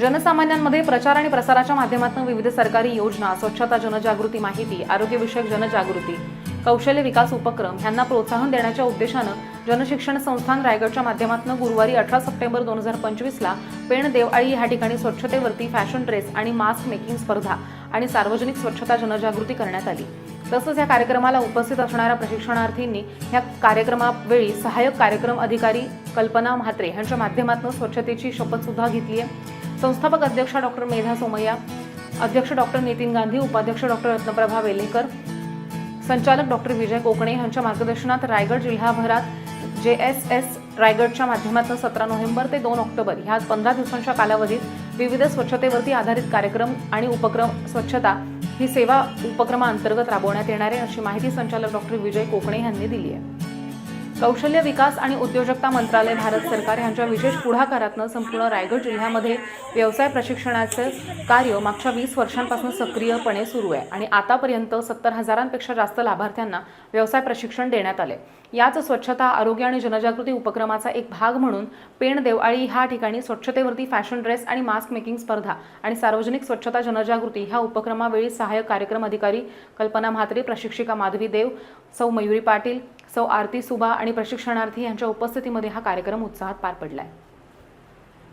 जनसामान्यांमध्ये प्रचार आणि प्रसाराच्या माध्यमातून विविध सरकारी योजना स्वच्छता जनजागृती माहिती आरोग्यविषयक जनजागृती कौशल्य विकास उपक्रम यांना प्रोत्साहन देण्याच्या उद्देशानं जनशिक्षण संस्थान रायगडच्या माध्यमातून गुरुवारी अठरा सप्टेंबर दोन हजार पंचवीसला पेण देवआळी या ठिकाणी स्वच्छतेवरती फॅशन ड्रेस आणि मास्क मेकिंग स्पर्धा आणि सार्वजनिक स्वच्छता जनजागृती करण्यात आली. तसंच या कार्यक्रमाला उपस्थित असणाऱ्या प्रशिक्षणार्थींनी या कार्यक्रमावेळी सहाय्यक कार्यक्रम अधिकारी कल्पना म्हात्रे यांच्या माध्यमातून स्वच्छतेची शपथसुद्धा घेतली आहे संस्थापक अध्यक्षा डॉक्टर मेधा सोमय्या अध्यक्ष डॉक्टर नितीन गांधी उपाध्यक्ष डॉक्टर रत्नप्रभा वेलेकर संचालक डॉक्टर विजय कोकणे यांच्या मार्गदर्शनात रायगड जिल्हाभरात जे एस एस रायगडच्या माध्यमातून सतरा नोव्हेंबर ते दोन ऑक्टोबर ह्या पंधरा दिवसांच्या कालावधीत विविध स्वच्छतेवरती आधारित कार्यक्रम आणि उपक्रम स्वच्छता ही सेवा उपक्रमाअंतर्गत राबवण्यात येणार आहे अशी माहिती संचालक डॉक्टर विजय कोकणे यांनी दिली आहे. कौशल्य विकास आणि उद्योजकता मंत्रालय भारत सरकार यांच्या विशेष पुढाकारातनं संपूर्ण रायगड जिल्ह्यामध्ये व्यवसाय प्रशिक्षणाचं कार्य मागच्या वीस वर्षांपासून सक्रियपणे सुरू आहे आणि आतापर्यंत सत्तर हजारांपेक्षा जास्त लाभार्थ्यांना व्यवसाय प्रशिक्षण देण्यात आले याच स्वच्छता आरोग्य आणि जनजागृती उपक्रमाचा एक भाग म्हणून पेण देवआळी ह्या ठिकाणी स्वच्छतेवरती फॅशन ड्रेस आणि मास्क मेकिंग स्पर्धा आणि सार्वजनिक स्वच्छता जनजागृती ह्या उपक्रमावेळी सहाय्यक कार्यक्रम अधिकारी कल्पना म्हात्रे प्रशिक्षिका माधवी देव सौ मयुरी पाटील सौ आरती सुबा आणि प्रशिक्षणार्थी यांच्या उपस्थितीमध्ये हा कार्यक्रम उत्साहात पार पडलाय.